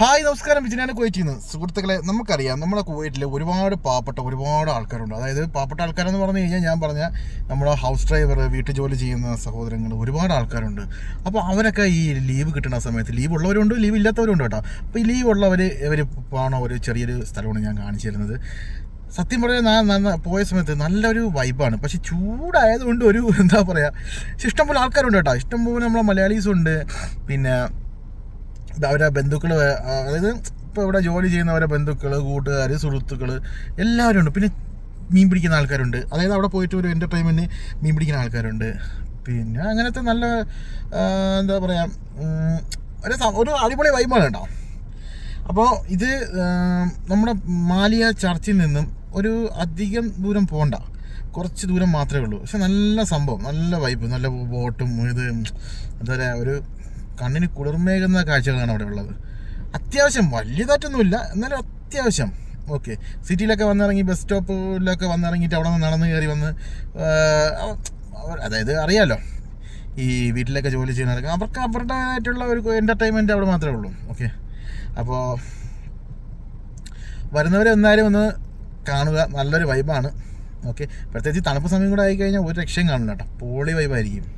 Hi നമസ്കാരം. വിജയനാണ് കുവൈറ്റിൽ നിന്ന് സുഹൃത്തുക്കളെ നമുക്കറിയാം നമ്മുടെ കുവൈറ്റിൽ ഒരുപാട് പാവപ്പെട്ട ഒരുപാട് ആൾക്കാരുണ്ട്. അതായത് പാവപ്പെട്ട ആൾക്കാരെന്ന് പറഞ്ഞു കഴിഞ്ഞാൽ ഞാൻ പറഞ്ഞ നമ്മുടെ ഹൗസ് ഡ്രൈവർ വീട്ടു ജോലി ചെയ്യുന്ന സഹോദരങ്ങൾ ഒരുപാട് ആൾക്കാരുണ്ട്. അപ്പോൾ അവരൊക്കെ ഈ ലീവ് കിട്ടുന്ന സമയത്ത് ലീവ് ഉള്ളവരുണ്ട് ലീവ് ഇല്ലാത്തവരുണ്ട് കേട്ടോ. അപ്പോൾ ഈ ലീവ് ഉള്ളവർ ഇവർ പോണ ഒരു ചെറിയൊരു സ്ഥലമാണ് ഞാൻ കാണിച്ചു തരുന്നത്. സത്യം പറഞ്ഞാൽ പോയ സമയത്ത് നല്ലൊരു വൈബാണ് പക്ഷെ ചൂടായതുകൊണ്ട് ഒരു എന്താ പറയുക ഇഷ്ടംപോലെ ആൾക്കാരുണ്ട് കേട്ടോ. ഇഷ്ടംപോലെ നമ്മളെ മലയാളീസും ഉണ്ട് പിന്നെ അവരെ ബന്ധുക്കൾ അതായത് ഇപ്പോൾ ഇവിടെ ജോലി ചെയ്യുന്നവരെ ബന്ധുക്കൾ കൂട്ടുകാർ സുഹൃത്തുക്കൾ എല്ലാവരും ഉണ്ട്. പിന്നെ മീൻ പിടിക്കുന്ന ആൾക്കാരുണ്ട്. അതായത് അവിടെ പോയിട്ട് ഒരു എന്റർടൈൻമെന്റ് മീൻ പിടിക്കുന്ന ആൾക്കാരുണ്ട്. പിന്നെ അങ്ങനത്തെ നല്ല എന്താ പറയുക ഒരു ഒരു അടിപൊളി വൈബാണ് കേട്ടോ. അപ്പോൾ ഇത് നമ്മുടെ മാലിയ ചർച്ചിൽ നിന്നും ഒരു അധികം ദൂരം പോകണ്ട കുറച്ച് ദൂരം മാത്രമേ ഉള്ളൂ. പക്ഷെ നല്ല സംഭവം നല്ല വൈബ് നല്ല ബോട്ടും ഇത് എന്താ പറയുക ഒരു കണ്ണിന് കുളിർമേകുന്ന കാഴ്ചകളാണ് അവിടെ ഉള്ളത്. അത്യാവശ്യം വലിയതായിട്ടൊന്നുമില്ല എന്നാലും അത്യാവശ്യം. ഓക്കെ സിറ്റിയിലൊക്കെ വന്നിറങ്ങി ബസ് സ്റ്റോപ്പിലൊക്കെ വന്നിറങ്ങിയിട്ട് അവിടെ നിന്ന് നടന്ന് കയറി വന്ന് അതായത് അറിയാലോ ഈ വീട്ടിലൊക്കെ ജോലി ചെയ്യുന്നവർക്ക് അവർക്ക് അവരുടേതായിട്ടുള്ള ഒരു എന്റർടൈൻമെന്റ് അവിടെ മാത്രമേ ഉള്ളൂ. ഓക്കെ അപ്പോൾ വരുന്നവരെ എന്നാലും ഒന്ന് കാണുക നല്ലൊരു വൈബാണ് ഓക്കെ പ്രത്യേകിച്ച് തണുപ്പ് സമയം കൂടെ ആയിക്കഴിഞ്ഞാൽ ഒരു രക്ഷയും കാണില്ല കേട്ടോ. പോളി വൈബായിരിക്കും